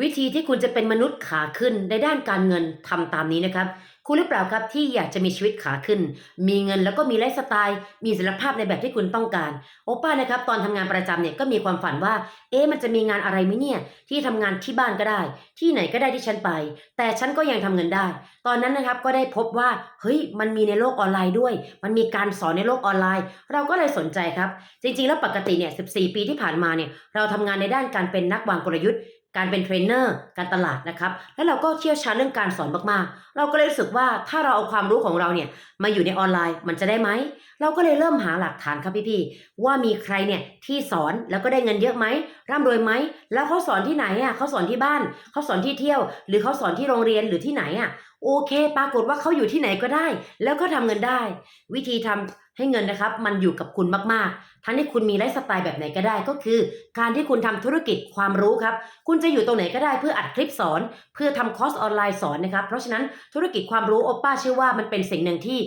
วิธีที่คุณจะเป็นมนุษย์ขาขึ้นในด้านการเงินทำตามนี้นะครับ คุณหรือเปล่าครับที่อยากจะมีชีวิตขาขึ้น มีเงินแล้วก็มีไลฟ์สไตล์ มีศิลภาพในแบบที่คุณต้องการ โอป้านะครับ ตอนทำงานประจำเนี่ยก็มีความฝันว่า เอ๊ะมันจะมีงานอะไรไหมเนี่ย ที่ทำงานที่บ้านก็ได้ ที่ไหนก็ได้ที่ฉันไป แต่ฉันก็ยังทำเงินได้ ตอนนั้นนะครับก็ได้พบว่าเฮ้ยมันมีในโลกออนไลน์ด้วย มันมีการสอนในโลกออนไลน์ เราก็เลยสนใจครับ จริงๆ แล้วปกติเนี่ย14 ปีที่ผ่านมาเนี่ยเราทำงานในด้านการเป็นนักวางกลยุทธ์ การเป็นเทรนเนอร์การตลาดนะครับแล้วเราก็เชี่ยวชาญเรื่องการสอนมากๆ เราก็เลยรู้สึกว่าถ้าเราเอาความรู้ของเราเนี่ยมาอยู่ในออนไลน์มันจะได้ไหมเราก็เลยเริ่มหาหลักฐานครับพี่ๆว่ามีใครเนี่ยที่สอนแล้วก็ได้เงินเยอะไหมร่ำรวยไหมแล้วเขาสอนที่ไหนอะเขาสอนที่บ้านเขาสอนที่เที่ยว หรือเขาสอนที่โรงเรียนหรือที่ไหนอะ โอเคปรากฏว่าเขาอยู่ที่ไหนก็ได้ แล้วก็ทำเงินได้ วิธีทำให้เงินนะครับ มันอยู่กับคุณมากๆ ทั้งที่คุณมีไลฟ์สไตล์แบบไหนก็ได้ก็คือ การที่คุณทำธุรกิจความรู้ครับ คุณจะอยู่ตรงไหนก็ได้เพื่ออัดคลิปสอน เพื่อทำคอร์สออนไลน์สอนนะครับ เพราะฉะนั้นธุรกิจความรู้โอป้าเชื่อว่ามันเป็นสิ่งหนึ่งที่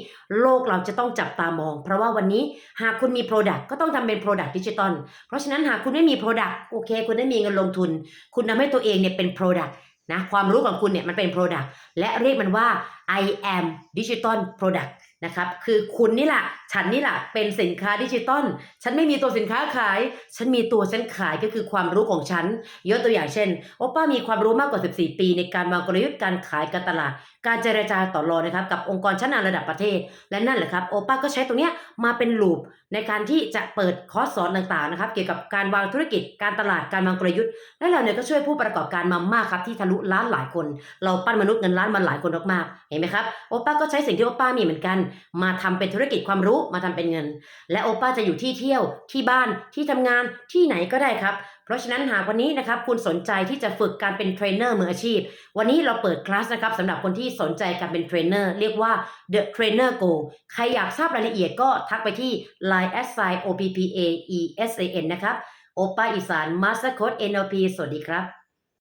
โลกเราจะต้องจับตามอง เพราะว่าวันนี้หากคุณมี Product ก็ต้องทำเป็น Product ดิจิตอลเพราะฉะนั้นหากคุณไม่มี Product โอเค คุณได้มีเงินลงทุน คุณทำให้ตัวเองเนี่ยเป็น Product นะความรู้ของคุณเนี่ยมันเป็น Product และเรียกมันว่า I am digital product นะครับคือคุณนี่แหละฉันนี่แหละเป็นสินค้าดิจิตอลฉันไม่มีตัวสินค้าขาย ฉันมีตัวฉันขายก็คือความรู้ของฉัน ยกตัวอย่างเช่นโอป้ามีความรู้มากกว่า 14 ปีในการวางกลยุทธ์การขายการตลาด การเจรจาต่อรองนะครับกับองค์กรชั้นนำระดับประเทศ และนั่นแหละครับโอป้าก็ใช้ตรงนี้มาเป็นลูปในการที่จะเปิดคอร์สสอนต่างๆนะครับเกี่ยวกับการวางธุรกิจการตลาดการวางกลยุทธ์ และเราเนี่ยก็ช่วยผู้ประกอบการมามากครับที่ทะลุล้านหลายคน เราปั้นมนุษย์เงินล้านมาหลายคนมากๆเห็นไหมครับโอป้าก็ใช้สิ่งที่โอป้ามีเหมือนกันมาทำเป็นธุรกิจความรู้มาทำเป็นเงิน และโอป้าจะอยู่ที่เที่ยวที่บ้านที่ทำงานที่ไหนก็ได้ครับ เพราะฉะนั้นหากวันนี้นะครับคุณสนใจที่จะฝึกการเป็นเทรนเนอร์มืออาชีพ วันนี้เราเปิดคลาสนะครับสำหรับคนที่สนใจการเป็นเทรนเนอร์เรียกว่า The Trainer Go ใครอยากทราบรายละเอียดก็ทักไปที่ Line s i o p p a e s a n นะครับโอป้าอีสาน Master Code NLP สวัสดีครับ